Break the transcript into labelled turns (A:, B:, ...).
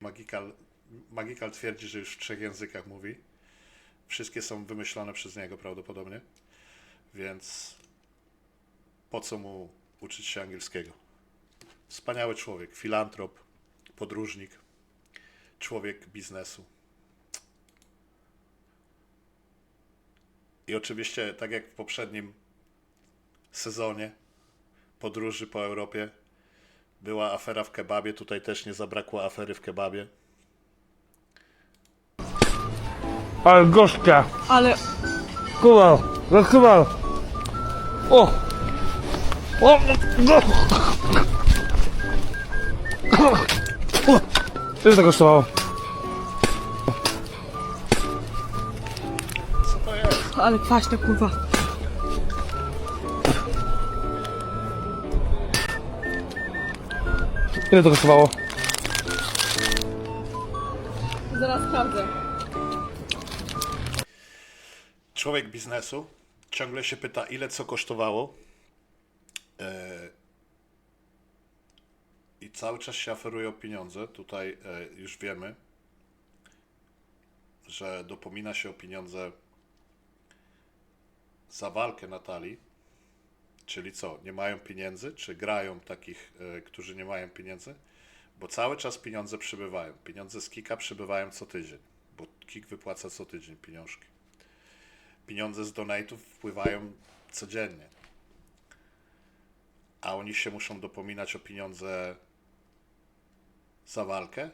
A: Magical, Magical twierdzi, że już w trzech językach mówi. Wszystkie są wymyślone przez niego prawdopodobnie. Więc po co mu uczyć się angielskiego? Wspaniały człowiek, filantrop, podróżnik, człowiek biznesu. I oczywiście, tak jak w poprzednim sezonie podróży po Europie, była afera w kebabie, tutaj też nie zabrakło afery w kebabie.
B: Ale gorzka.
C: Ale
B: Kuba, no Kuba. O! O! No. Ile to kosztowało?
A: Co to jest?
C: ale kwaśne kurwa.
B: Ile to kosztowało?
C: Zaraz sprawdzę.
A: Człowiek biznesu ciągle się pyta, ile co kosztowało. E, I cały czas się aferuje o pieniądze. Tutaj e, już wiemy, że dopomina się o pieniądze za walkę Natalii. Czyli co, nie mają pieniędzy? Czy grają takich, e, którzy nie mają pieniędzy? Bo cały czas pieniądze przybywają. Pieniądze z Kika przybywają co tydzień, bo Kik wypłaca co tydzień pieniążki pieniądze z donate'ów wpływają codziennie. A oni się muszą dopominać o pieniądze za walkę?